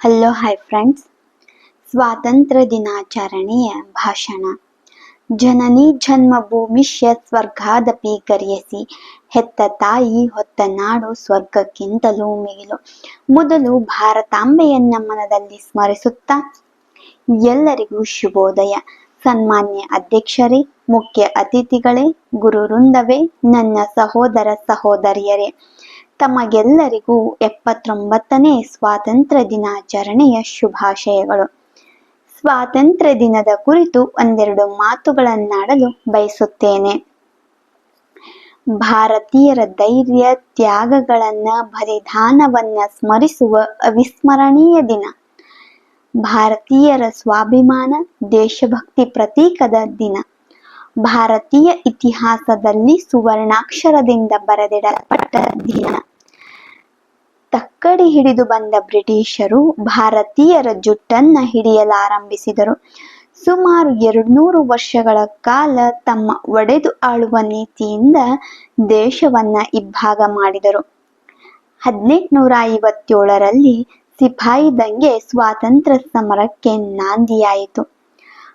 Hello hi friends ಸ್ವಾತಂತ್ರ್ಯ ದಿನಾಚರಣೆಯ ಭಾಷಣ ಜನನಿ ಜನ್ಮಭೂಮಿಷ್ಯ ಸ್ವರ್ಗಾದಪಿ ಗರಿಯಸಿ ಹೆತ್ತ ತಾಯಿ ಹೊತ್ತ ನಾಡು ಸ್ವರ್ಗಕ್ಕಿಂತಲೂ ಮಿಗಿಲು ಮೊದಲು ಭಾರತಾಂಬೆಯನ್ನ ಮನದಲ್ಲಿ ಸ್ಮರಿಸುತ್ತಾ ಎಲ್ಲರಿಗೂ ಶುಭೋದಯ ಸನ್ಮಾನ್ಯ ಅಧ್ಯಕ್ಷರೇ ಮುಖ್ಯ ಅತಿಥಿಗಳೇ ಗುರುವೃಂದವೇ ನನ್ನ ಸಹೋದರ ಸಹೋದರಿಯರೇ ತಮಗೆಲ್ಲರಿಗೂ ಎಪ್ಪತ್ತೊಂಬತ್ತನೇ ಸ್ವಾತಂತ್ರ್ಯ ದಿನಾಚರಣೆಯ ಶುಭಾಶಯಗಳು. ಸ್ವಾತಂತ್ರ್ಯ ದಿನದ ಕುರಿತು ಒಂದೆರಡು ಮಾತುಗಳನ್ನಾಡಲು ಬಯಸುತ್ತೇನೆ. ಭಾರತೀಯರ ಧೈರ್ಯ, ತ್ಯಾಗಗಳನ್ನ ಬಲಿದಾನವನ್ನ ಸ್ಮರಿಸುವ ಅವಿಸ್ಮರಣೀಯ ದಿನ. ಭಾರತೀಯರ ಸ್ವಾಭಿಮಾನ, ದೇಶಭಕ್ತಿ ಪ್ರತೀಕದ ದಿನ. ಭಾರತೀಯ ಇತಿಹಾಸದಲ್ಲಿ ಸುವರ್ಣಾಕ್ಷರದಿಂದ ಬರೆದಿಡಲ್ಪಟ್ಟ ದಿನ. ತಕ್ಕಡಿ ಹಿಡಿದು ಬಂದ ಬ್ರಿಟಿಷರು ಭಾರತೀಯರ ಜುಟ್ಟನ್ನ ಹಿಡಿಯಲಾರಂಭಿಸಿದರು. ಸುಮಾರು ಎರಡ್ನೂರು ವರ್ಷಗಳ ಕಾಲ ತಮ್ಮ ಒಡೆದು ಆಳುವ ನೀತಿಯಿಂದ ದೇಶವನ್ನ ಇಬ್ಬಾಗ ಮಾಡಿದರು. ಹದಿನೆಂಟುನೂರ ಐವತ್ತೇಳರಲ್ಲಿ ಸಿಪಾಯಿ ದಂಗೆ ಸ್ವಾತಂತ್ರ್ಯ ಸಮರಕ್ಕೆ ನಾಂದಿಯಾಯಿತು.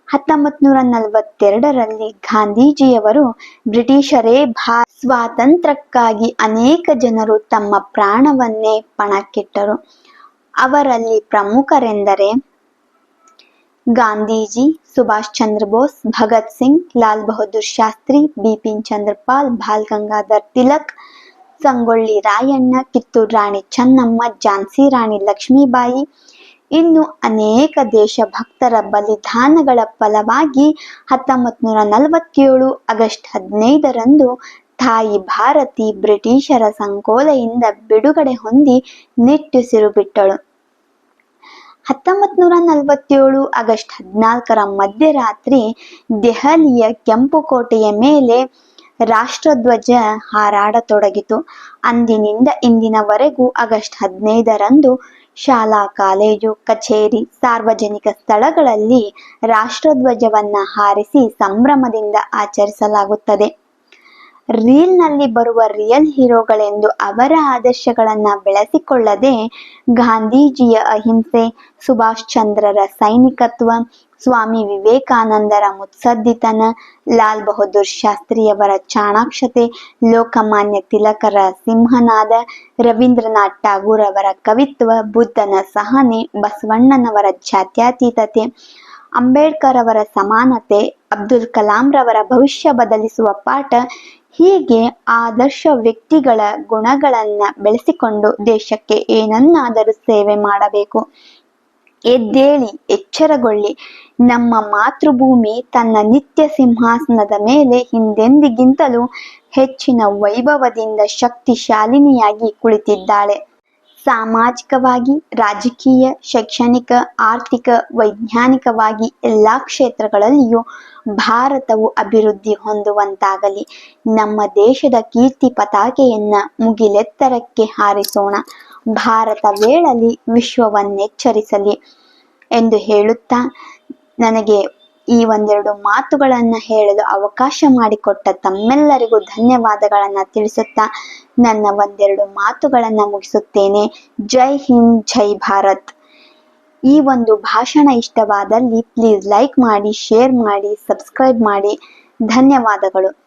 ಹತ್ತೊಂಬತ್ ನೂರ ನಲವತ್ತೆರಡರಲ್ಲಿ ಗಾಂಧೀಜಿಯವರು ಬ್ರಿಟಿಷರೇ ಭಾ ಸ್ವಾತಂತ್ರ್ಯಕ್ಕಾಗಿ ಅನೇಕ ಜನರು ತಮ್ಮ ಪ್ರಾಣವನ್ನೇ ಪಣಕ್ಕಿಟ್ಟರು. ಅವರಲ್ಲಿ ಪ್ರಮುಖರೆಂದರೆ ಗಾಂಧೀಜಿ, ಸುಭಾಷ್ ಚಂದ್ರ ಬೋಸ್, ಭಗತ್ ಸಿಂಗ್, ಲಾಲ್ ಬಹದ್ದೂರ್ ಶಾಸ್ತ್ರಿ, ಬಿಪಿನ್ ಚಂದ್ರಪಾಲ್ ಬಾಲ್ ಗಂಗಾಧರ್ ತಿಲಕ್, ಸಂಗೊಳ್ಳಿ ರಾಯಣ್ಣ, ಕಿತ್ತೂರು ರಾಣಿ ಚೆನ್ನಮ್ಮ, ಝಾನ್ಸಿ ರಾಣಿ ಲಕ್ಷ್ಮೀಬಾಯಿ ಇನ್ನು ಅನೇಕ ದೇಶಭಕ್ತರ ಬಲಿದಾನಗಳ ಫಲವಾಗಿ ಹತ್ತೊಂಬತ್ ನೂರ ನಲವತ್ತೇಳು ಆಗಸ್ಟ್ ಹದಿನೈದರಂದು ತಾಯಿ ಭಾರತಿ ಬ್ರಿಟಿಷರ ಸಂಕೋಲೆಯಿಂದ ಬಿಡುಗಡೆ ಹೊಂದಿ ನಿಟ್ಟುಸಿರು ಬಿಟ್ಟಳು. ಹತ್ತೊಂಬತ್ ನೂರ ನಲವತ್ತೇಳು ಆಗಸ್ಟ್ ಹದಿನಾಲ್ಕರ ಮಧ್ಯರಾತ್ರಿ ದೆಹಲಿಯ ಕೆಂಪುಕೋಟೆಯ ಮೇಲೆ ರಾಷ್ಟ್ರಧ್ವಜ ಹಾರಾಡತೊಡಗಿತು. ಅಂದಿನಿಂದ ಇಂದಿನವರೆಗೂ ಆಗಸ್ಟ್ ಹದಿನೈದರಂದು ಶಾಲಾ, ಕಾಲೇಜು, ಕಚೇರಿ, ಸಾರ್ವಜನಿಕ ಸ್ಥಳಗಳಲ್ಲಿ ರಾಷ್ಟ್ರಧ್ವಜವನ್ನ ಹಾರಿಸಿ ಸಂಭ್ರಮದಿಂದ ಆಚರಿಸಲಾಗುತ್ತದೆ. ರೀಲ್ನಲ್ಲಿ ಬರುವ ರಿಯಲ್ ಹೀರೋಗಳೆಂದು ಅವರ ಆದರ್ಶಗಳನ್ನ ಬೆಳೆಸಿಕೊಳ್ಳದೆ ಗಾಂಧೀಜಿಯ ಅಹಿಂಸೆ, ಸುಭಾಷ್ ಚಂದ್ರರ ಸೈನಿಕತ್ವ, ಸ್ವಾಮಿ ವಿವೇಕಾನಂದರ ಮುತ್ಸದ್ದಿತನ, ಲಾಲ್ ಬಹದ್ದೂರ್ ಶಾಸ್ತ್ರಿಯವರ ಚಾಣಾಕ್ಷತೆ, ಲೋಕಮಾನ್ಯ ತಿಲಕರ ಸಿಂಹನಾದ, ರವೀಂದ್ರನಾಥ್ ಟಾಗೂರ್ ಅವರ ಕವಿತ್ವ, ಬುದ್ಧನ ಸಹನೆ, ಬಸವಣ್ಣನವರ ಜಾತ್ಯತೀತತೆ, ಅಂಬೇಡ್ಕರ್ ಅವರ ಸಮಾನತೆ ಅಬ್ದುಲ್ ಕಲಾಂ ರವರ ಭವಿಷ್ಯ ಬದಲಿಸುವ ಪಾಠ ಹೀಗೆ ಆದರ್ಶ ವ್ಯಕ್ತಿಗಳ ಗುಣಗಳನ್ನ ಬೆಳೆಸಿಕೊಂಡು ದೇಶಕ್ಕೆ ಏನನ್ನಾದರೂ ಸೇವೆ ಮಾಡಬೇಕು. ಎದ್ದೇಳಿ, ಎಚ್ಚರಗೊಳ್ಳಿ. ನಮ್ಮ ಮಾತೃಭೂಮಿ ತನ್ನ ನಿತ್ಯ ಸಿಂಹಾಸನದ ಮೇಲೆ ಹಿಂದೆಂದಿಗಿಂತಲೂ ಹೆಚ್ಚಿನ ವೈಭವದಿಂದ ಶಕ್ತಿಶಾಲಿನಿಯಾಗಿ ಕುಳಿತಿದ್ದಾಳೆ. ಸಾಮಾಜಿಕವಾಗಿ, ರಾಜಕೀಯ, ಶೈಕ್ಷಣಿಕ, ಆರ್ಥಿಕ, ವೈಜ್ಞಾನಿಕವಾಗಿ ಎಲ್ಲಾ ಕ್ಷೇತ್ರಗಳಲ್ಲಿಯೂ ಭಾರತವು ಅಭಿವೃದ್ಧಿ ಹೊಂದುವಂತಾಗಲಿ. ನಮ್ಮ ದೇಶದ ಕೀರ್ತಿ ಪತಾಕೆಯನ್ನ ಮುಗಿಲೆತ್ತರಕ್ಕೆ ಹಾರಿಸೋಣ. ಭಾರತವೇಳಲಿ ವಿಶ್ವವನ್ನೆಚ್ಚರಿಸಲಿ ಎಂದು ಹೇಳುತ್ತಾ ನನಗೆ ಈ ಒಂದೆರಡು ಮಾತುಗಳನ್ನ ಹೇಳಲು ಅವಕಾಶ ಮಾಡಿಕೊಟ್ಟ ತಮ್ಮೆಲ್ಲರಿಗೂ ಧನ್ಯವಾದಗಳನ್ನ ತಿಳಿಸುತ್ತಾ ನನ್ನ ಒಂದೆರಡು ಮಾತುಗಳನ್ನ ಮುಗಿಸುತ್ತೇನೆ. ಜೈ ಹಿಂದ್, ಜೈ ಭಾರತ್. ಈ ಒಂದು ಭಾಷಣ ಇಷ್ಟವಾದಲ್ಲಿ ಪ್ಲೀಸ್ ಲೈಕ್ ಮಾಡಿ ಶೇರ್ ಮಾಡಿ ಸಬ್ಸ್ಕ್ರೈಬ್ ಮಾಡಿ. ಧನ್ಯವಾದಗಳು.